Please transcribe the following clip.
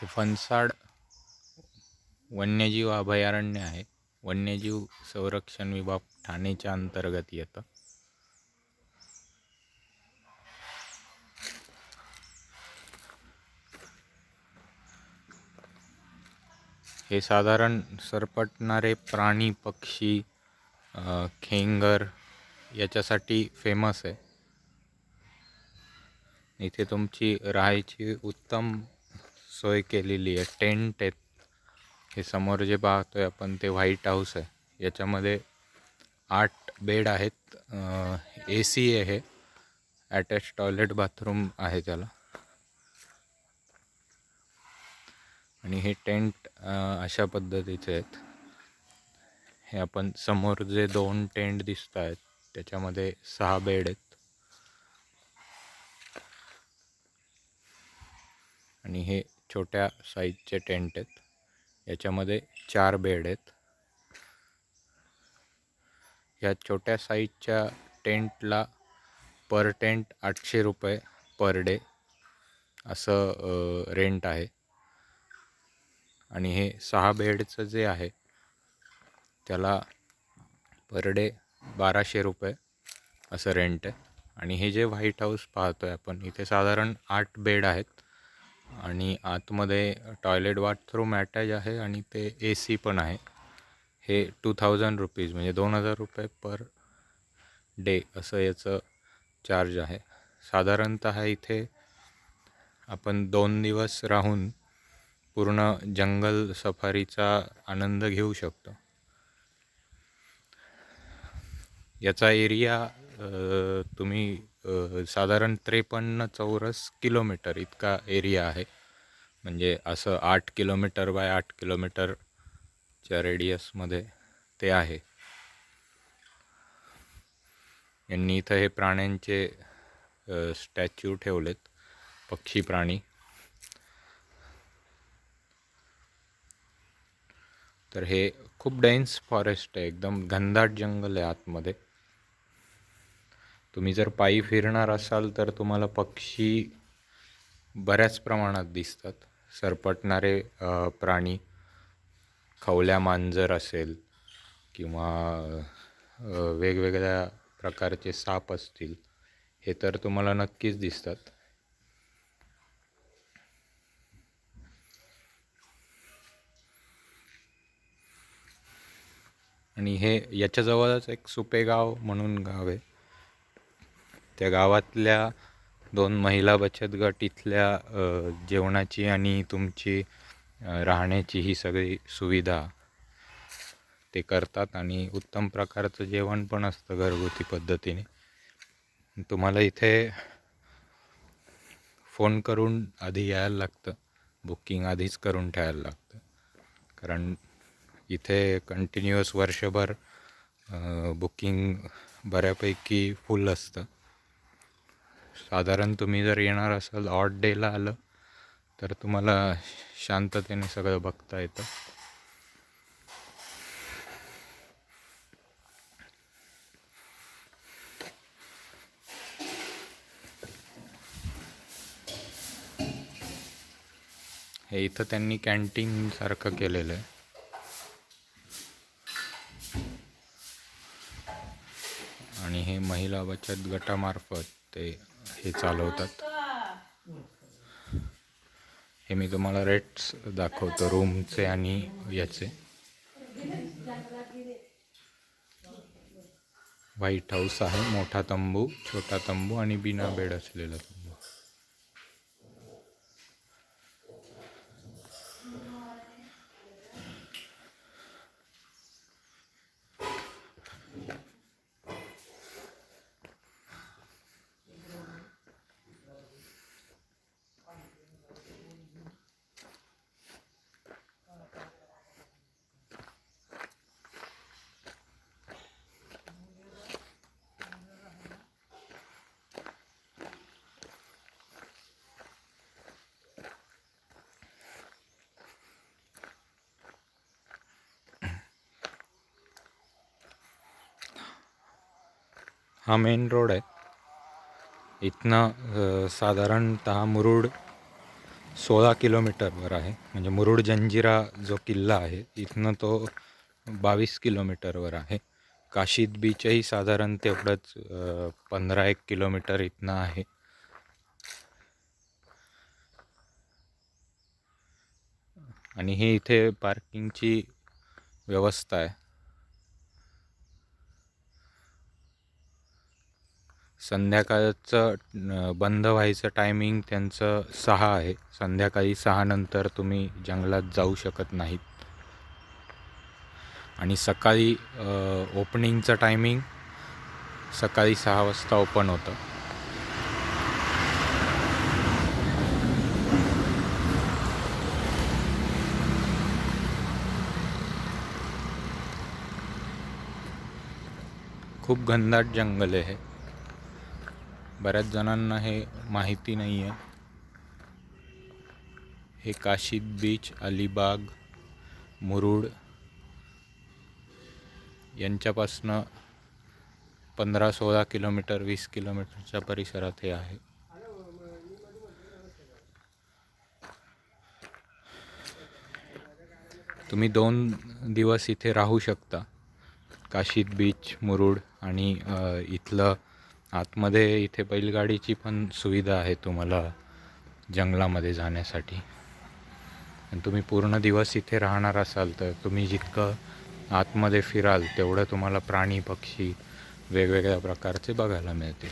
हे फणसाड वन्यजीव अभयारण्य आहे. वन्यजीव संरक्षण विभाग ठाणेच्या अंतर्गत येतं. हे साधारण सरपटणारे प्राणी पक्षी खेंगर याच्यासाठी फेमस आहे. इथे तुमची राहायची उत्तम सोय केलेली आहे. टेंट आहेत. हे समोर जे पाहतो आहे आपण ते व्हाईट हाऊस आहे. याच्यामध्ये आठ बेड आहेत. ए सी आहे. हे अटॅच टॉयलेट बाथरूम आहे त्याला. आणि हे टेंट अशा पद्धतीचे आहेत. हे आपण समोर जे दोन टेंट दिसत आहेत त्याच्यामध्ये सहा बेड आहेत. आणि हे छोट्या साईजचे टेंट आहेत. याच्यामध्ये चार बेड आहेत. या छोट्या साईजच्या टेंटला पर टेंट आठशे रुपये पर डे असं रेंट आहे. आणि हे सहा बेडचं जे आहे त्याला पर डे बाराशे रुपये असं रेंट आहे. आणि हे जे व्हाईट हाऊस पाहतो आहे आपण इथे साधारण आठ बेड आहेत. आणि आतमध्ये टॉयलेट बाथरूम अटॅच आहे आणि ते ए सी पण आहे. हे टू थाउजंड रुपीज म्हणजे दोन हजार रुपये पर डे असं याचं चार्ज आहे. साधारणत इथे आपण दोन दिवस राहून पूर्ण जंगल सफारीचा आनंद घेऊ शकतो. याचा एरिया तुम्ही साधारण त्रेपन्न चौरस किलोमीटर इतका एरिया आहे. म्हणजे असं आठ किलोमीटर बाय आठ किलोमीटरच्या रेडियसमध्ये ते आहे. यांनी इथं हे प्राण्यांचे स्टॅच्यू ठेवलेत. पक्षी प्राणी. तर हे खूप डेन्स फॉरेस्ट आहे. एकदम घनदाट जंगल आहे आतमध्ये. तुम्ही जर पायी फिरणार असाल तर तुम्हाला पक्षी बऱ्याच प्रमाणात दिसतात. सरपटणारे प्राणी खवल्या मांजर असेल किंवा वेगवेगळ्या प्रकारचे साप असतील हे तर तुम्हाला नक्कीच दिसतात. आणि हे याच्याजवळच एक सुपेगाव म्हणून गाव आहे. त्या गावातल्या दोन महिला बचत गट इथल्या जेवणाची आणि तुमची राहण्याची ही सगळी सुविधा ते करतात आणि उत्तम प्रकारचं जेवण पण असतं घरगुती पद्धतीने. तुम्हाला इथे फोन करून आधी यायला लागतं. बुकिंग आधीच करून ठेवायला लागतं. कारण इथे कंटिन्युअस वर्षभर बुकिंग बऱ्यापैकी फुल असतं. साधारण तुम्ही जर येणार असाल ऑड डेला आलं तर तुम्हाला शांततेने सगळं बघता येतं. हे इथं त्यांनी कॅन्टीन सारखं केलेलं आहे. आणि हे महिला बचत गटामार्फत ते हे चालवतात. हे मी तुम्हाला रेट्स दाखवतो रूमचे आणि याचे. व्हाईट हाऊस आहे मोठा तंबू छोटा तंबू आणि बिना बेड असलेला तंबू. हा मेन रोड आहे. इथनं साधारणतः मुरुड सोळा किलोमीटरवर आहे. म्हणजे मुरुड जंजिरा जो किल्ला आहे इथनं तो बावीस किलोमीटरवर आहे. काशीद बीचही साधारण तेवढंच पंधरा एक किलोमीटर इथनं आहे. आणि ही इथे पार्किंगची व्यवस्था आहे. संध्याकाळचं बंद व्हायचं टायमिंग त्यांचं सहा आहे. संध्याकाळी सहा नंतर तुम्ही जंगलात जाऊ शकत नाहीत. आणि सकाळी ओपनिंगचं टायमिंग सकाळी सहा वाजता ओपन होतं. खूप घनदाट जंगल आहे बऱ्याच जणांना हे माहिती नाही आहे हे काशीद बीच अलिबाग मुरुड यांच्यापासनं पंधरा सोळा किलोमीटर वीस किलोमीटरच्या परिसरात हे आहे. तुम्ही दोन दिवस इथे राहू शकता. काशीद बीच मुरुड आणि इथलं आतमध्ये इथे बैलगाडीची पण सुविधा आहे तुम्हाला जंगलामध्ये जाण्यासाठी. आणि तुम्ही पूर्ण दिवस इथे राहणार असाल तर तुम्ही जितकं आतमध्ये फिराल तेवढं तुम्हाला प्राणी पक्षी वेगवेगळ्या प्रकारचे बघायला मिळतील.